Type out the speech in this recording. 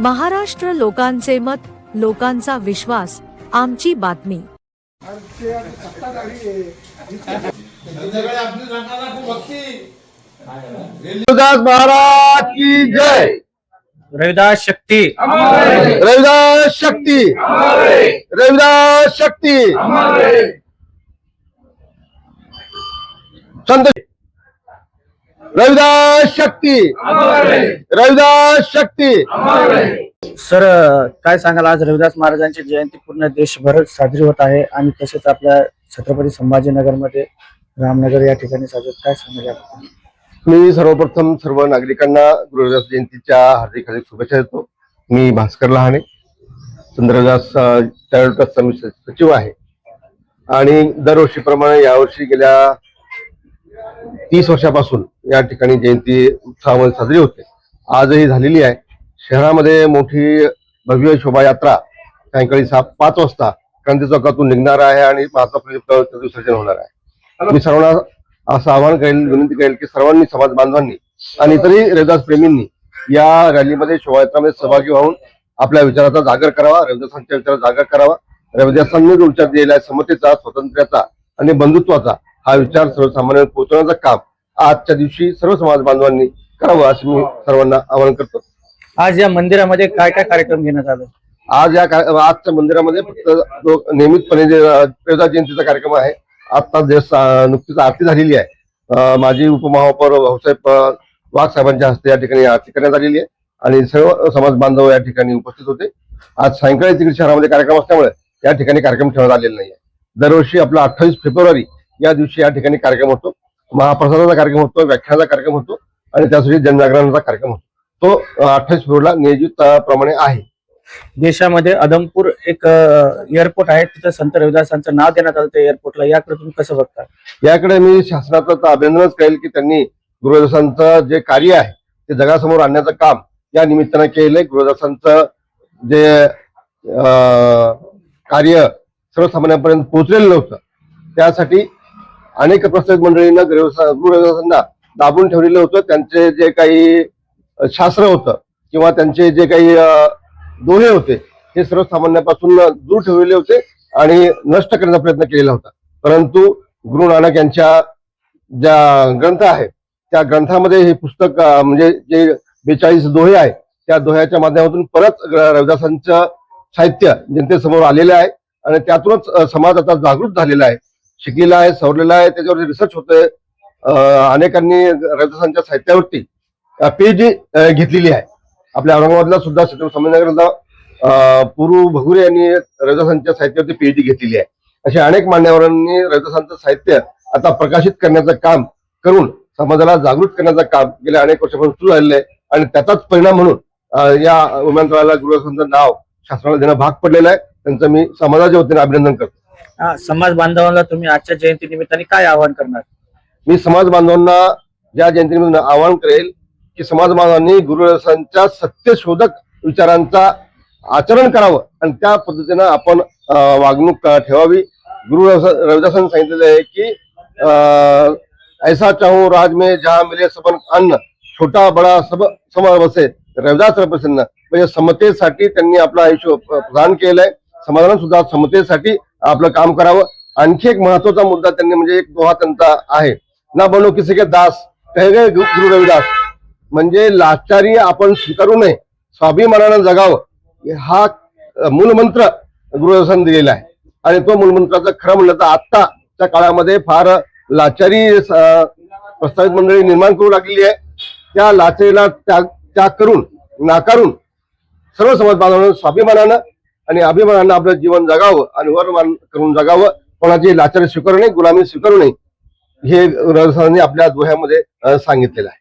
महाराष्ट्र लोकांचे मत लोकांचा विश्वास आमची बातमी. महाराज की जय. रविदास शक्ती. रविदास शक्ती. रविदास शक्ती. संत रविदास शक्ती. रविदास शक्ती. सर काय सांगाल? आज रविदास महाराजांची जयंती पूर्ण देशभर साजरी होत आहे आणि तसेच आपल्या छत्रपती संभाजीनगरमध्ये रामनगर या ठिकाणी साजरत काय सांगाल? मी सर्वप्रथम सर्व नागरिकांना गुरु रविदास जयंतीच्या हार्दिक हार्दिक शुभेच्छा देतो. मी भास्कर लहाने मी सचिव आहे. आणि दरवर्षीप्रमाणे यावर्षी गेल्या तीस वर्षापासून या ठिकाणी जयंती उत्साहामध्ये साजरी होते. आजही झालेली आहे. शहरामध्ये मोठी भव्य शोभायात्रा सायंकाळी सहा पाच वाजता क्रांती चौकातून निघणार आहे आणि विसर्जन होणार आहे. मी सर्वांना असं आवाहन करेल विनंती करेल की सर्वांनी समाज बांधवांनी आणि इतरही रविदास प्रेमींनी या रॅलीमध्ये शोभायात्रामध्ये सहभागी होऊन आपल्या विचाराचा जागर करावा रविदासांच्या विचाराचा जागर करावा. रविदासांनी दिलेला आहे समतेचा स्वातंत्र्याचा आणि बंधुत्वाचा हा विचार सर्वसामान्य पोहोचवण्याचं काम आजच्या दिवशी सर्व समाज बांधवांनी करावं असं मी सर्वांना आवाहन करतो. आज या मंदिरामध्ये काय काय कार्यक्रम घेण्यात आले? आज या आजच्या मंदिरामध्ये फक्त नियमितपणे जे रविदास जयंतीचा कार्यक्रम आहे आता जे नुकतीच आरती झालेली आहे. माजी उपमहापौर भाऊसाहेब वाघ साहेबांच्या हस्ते या ठिकाणी आरती करण्यात आलेली आहे आणि सर्व समाज बांधव या ठिकाणी उपस्थित होते. आज सायंकाळी तिकडे शहरामध्ये कार्यक्रम असल्यामुळे या ठिकाणी कार्यक्रम ठेवण्यात आलेला नाही दरवर्षी आपला अठ्ठावीस फेब्रुवारी या दिवशी या ठिकाणी कार्यक्रम होतो. महाप्रसादाचा कार्यक्रम होतो व्याख्यानाचा कार्यक्रम होतो आणि त्यासाठी जनजागरणाचा कार्यक्रम होतो. तो अठ्ठावीस फेब्रुवारीला नियोजित प्रमाणे आहे. देशामध्ये अदमपूर एक एअरपोर्ट आहे. तिथं संत रविदासांचं नाव देण्यात आलं त्या एअरपोर्टला याकडे तुम्ही कसं बघता? याकडे मी शासनाचं तर अभिनंदनच करेल की त्यांनी गुरुदासांचं जे कार्य आहे ते जगासमोर आणण्याचं काम या निमित्तानं केलंय गुरुदासांचं जे कार्य सर्वसामान्यांपर्यंत पोहोचलेलं नव्हतं. त्यासाठी अनेक प्रसारित मंडळींना गुरुदासा- दाबून ठेवलेलं होतं. त्यांचे जे काही शास्त्र होतं किंवा त्यांचे जे काही दोहे होते हे सर्वसामान्यापासून दूर ठेवलेले होते आणि नष्ट करण्याचा प्रयत्न केलेला होता. परंतु गुरु नानक यांच्या ज्या ग्रंथ आहे त्या ग्रंथामध्ये हे पुस्तक म्हणजे जे बेचाळीस दोहे आहे त्या दोह्याच्या माध्यमातून परत रविदासांचं साहित्य जनतेसमोर आलेलं आहे आणि त्यातूनच समाज आता जागृत झालेला आहे. शिकलेला आहे सवरलेला आहे त्याच्यावर रिसर्च होतोय. अनेकांनी रविदासांच्या साहित्यावरती पीएचडी घेतलेली आहे. आपल्या औरंगाबादला सुद्धा छत्रपती संभाजीनगरला पुरू भगुरे यांनी रविदासांच्या साहित्यावरती पीएचडी घेतलेली आहे. अशा अनेक मान्यवरांनी रविदासांचं साहित्य आता प्रकाशित करण्याचं काम करून समाजाला जागृत करण्याचं काम गेल्या अनेक वर्षापासून सुरू झालेलं आहे आणि त्याचाच परिणाम म्हणून या विमानतळाला गुरुदासांचं नाव शासनाला देणं भाग पडलेलं आहे. त्यांचं मी समाजाच्या वतीने अभिनंदन करतो. हा, समाज बांधवांना तुम्ही आजच्या जयंती निमित्ताने काय आवाहन करणार? मी समाज बांधवांना या जयंतीनिमित्त आवाहन करेल की समाज बांधवांनी गुरुदासांच्या सत्यशोधक विचारांचा आचरण करावं आणि त्या पद्धतीनं आपण वागणूक ठेवावी. गुरु रविदासांनी सांगितलेलं आहे की अं, ऐसा चाहू राज में जहा मिले सबन अन्न छोटा बडा सब समाज बसे रविदास प्रसन्न म्हणजे समतेसाठी त्यांनी आपलं आयुष्य प्रदान केलंय. समाधान सुद्धा समतेसाठी आपलं काम करावं. आणखी एक महत्त्वाचा मुद्दा त्यांनी म्हणजे एक दोहा त्यांचा आहे. ना बनो किसी के दास कहे गए गुरु रविदास. म्हणजे लाचारी आपण स्वीकारू नये स्वाभिमानानं जगावं. हा मूलमंत्र गुरुदासांनी दिलेला आहे. आणि तो मूलमंत्राचं खरं म्हणलं तर आत्ताच्या काळामध्ये फार लाचारी प्रस्तावित मंडळी निर्माण करू लागलेली आहे. त्या लाचारीला त्याग त्याग करून नाकारून सर्व समाज बांधवांना स्वाभिमानानं आणि अभिमानानं आपलं जीवन जगावं आणि वरमान करून जगावं. कोणाची लाचारी स्वीकारू नये गुलामी स्वीकारू नये हे रविदासांनी आपल्या दोह्यामध्ये सांगितलेलं आहे.